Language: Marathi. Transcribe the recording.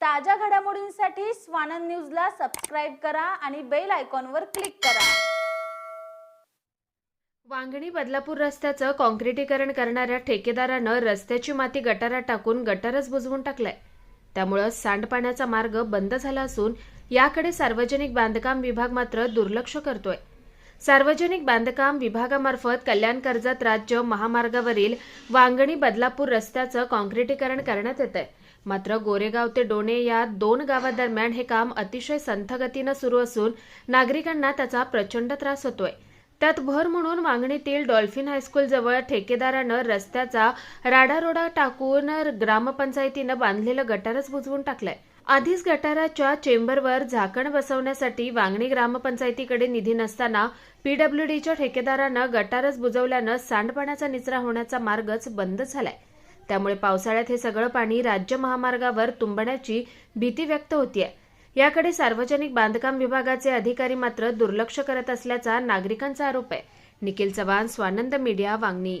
ताज्या घडामोडींसाठी स्वानंद न्यूजला सबस्क्राईब करा आणि बेल आयकॉनवर क्लिक करा. वांगणी बदलापूर रस्त्याचं काँक्रिटीकरण करणाऱ्या ठेकेदारानं रस्त्याची माती गटारात टाकून गटारच बुजवून टाकलाय. त्यामुळं सांडपाण्याचा मार्ग बंद झाला असून याकडे सार्वजनिक बांधकाम विभाग मात्र दुर्लक्ष करतोय. सार्वजनिक बांधकाम विभागामार्फत कल्याण कर्जत राज्य महामार्गावरील वांगणी बदलापूर रस्त्याचं काँक्रिटीकरण करण्यात येत आहे मात्र गोरेगाव ते डोणे या दोन गावादरम्यान हे काम अतिशय संथ गतीनं सुरू असून नागरिकांना त्याचा प्रचंड त्रास होतोय. त्यात भर म्हणून वांगणीतील डॉल्फिन हायस्कूलजवळ ठेकेदारानं रस्त्याचा राडारोडा टाकून ग्रामपंचायतीनं बांधलेलं गटारच बुजवून टाकलंय. आधीच गटाराच्या चेंबरवर झाकण बसवण्यासाठी वांगणी ग्रामपंचायतीकडे निधी नसताना पीडब्ल्यूडीच्या ठेकेदारानं गटारच बुजवल्यानं सांडपाण्याचा निचरा होण्याचा मार्गच बंद झालाय. त्यामुळे पावसाळ्यात हे सगळं पाणी राज्य महामार्गावर तुंबण्याची भीती व्यक्त होतीये. याकडे सार्वजनिक बांधकाम विभागाचे अधिकारी मात्र दुर्लक्ष करत असल्याचा नागरिकांचा आरोप आहे. निखिल चव्हाण स्वानंद मीडिया वांगणी.